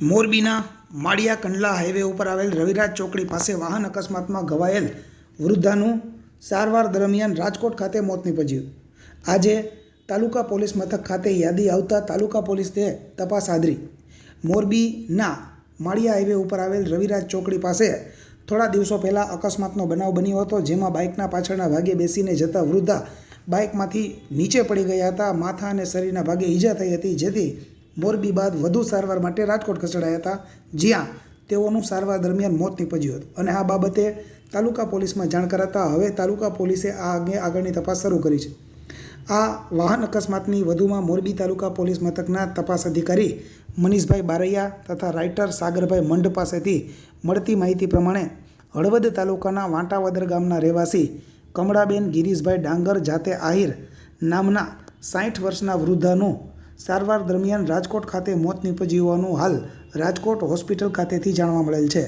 મોરબીના માળિયા કંડલા હાઈવે ઉપર આવેલ રવિરાજ ચોકડી પાસે વાહન અકસ્માતમાં ઘવાયેલ વૃદ્ધાનું સારવાર દરમિયાન રાજકોટ ખાતે મોત નીપજ્યું. આજે તાલુકા પોલીસ મથક ખાતે યાદી આવતા તાલુકા પોલીસે તપાસ આદરી. મોરબીના માળિયા હાઈવે ઉપર આવેલ રવિરાજ ચોકડી પાસે થોડા દિવસો પહેલાં અકસ્માતનો બનાવ બન્યો હતો, જેમાં બાઇકના પાછળના ભાગે બેસીને જતા વૃદ્ધા બાઇકમાંથી નીચે પડી ગયા હતા, માથા અને શરીરના ભાગે ઈજા થઈ હતી, જેથી મોરબી બાદ વધુ સારવાર માટે રાજકોટ ખસેડાયા હતા. જ્યાં તેઓનું સારવાર દરમિયાન મોત નીપજ્યું હતું. અને આ બાબતે તાલુકા પોલીસમાં જાણ કરાતા હવે તાલુકા પોલીસે આ અંગે આગળની તપાસ શરૂ કરી છે. આ વાહન અકસ્માતની વધુમાં મોરબી તાલુકા પોલીસ મથકના તપાસ અધિકારી મનીષભાઈ બારૈયા તથા રાઇટર સાગરભાઈ મંડ પાસેથી મળતી માહિતી પ્રમાણે હળવદ તાલુકાના વાંટાવદર ગામના રહેવાસી કમળાબેન ગિરીશભાઈ ડાંગર, જાતે આહિર નામના સાઠ વર્ષના વૃદ્ધાનું સારવાર દરમિયાન રાજકોટ ખાતે મોત નીપજ્યું હોવાનું હાલ રાજકોટ હોસ્પિટલ ખાતેથી જાણવા મળેલ છે.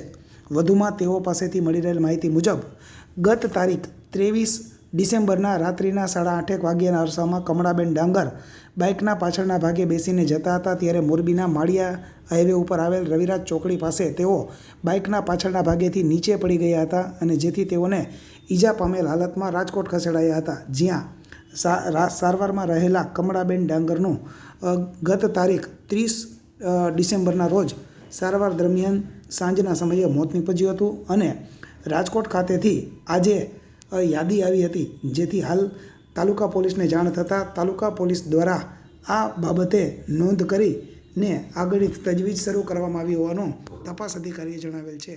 વધુમાં તેઓ પાસેથી મળી રહેલ માહિતી મુજબ, ગત તારીખ ત્રેવીસ ડિસેમ્બરના રાત્રિના સાડા આઠેક વાગ્યાના અરસામાં કમળાબેન ડાંગર બાઇકના પાછળના ભાગે બેસીને જતા હતા ત્યારે મોરબીના માળિયા હાઈવે ઉપર આવેલ રવિરાજ ચોકડી પાસે તેઓ બાઇકના પાછળના ભાગેથી નીચે પડી ગયા હતા અને જેથી તેઓને ઈજા પામેલ હાલતમાં રાજકોટ ખસેડાયા હતા. જ્યાં સારવારમાં રહેલા કમળાબેન ડાંગરનું ગત તારીખ ત્રીસ ડિસેમ્બરના રોજ સારવાર દરમિયાન સાંજના સમયે મોત નીપજ્યું હતું અને રાજકોટ ખાતેથી આજે યાદી આવી હતી. જેથી હાલ તાલુકા પોલીસને જાણ થતાં તાલુકા પોલીસ દ્વારા આ બાબતે નોંધ કરીને આગળની તજવીજ શરૂ કરવામાં આવી હોવાનું તપાસ અધિકારીએ જણાવેલ છે.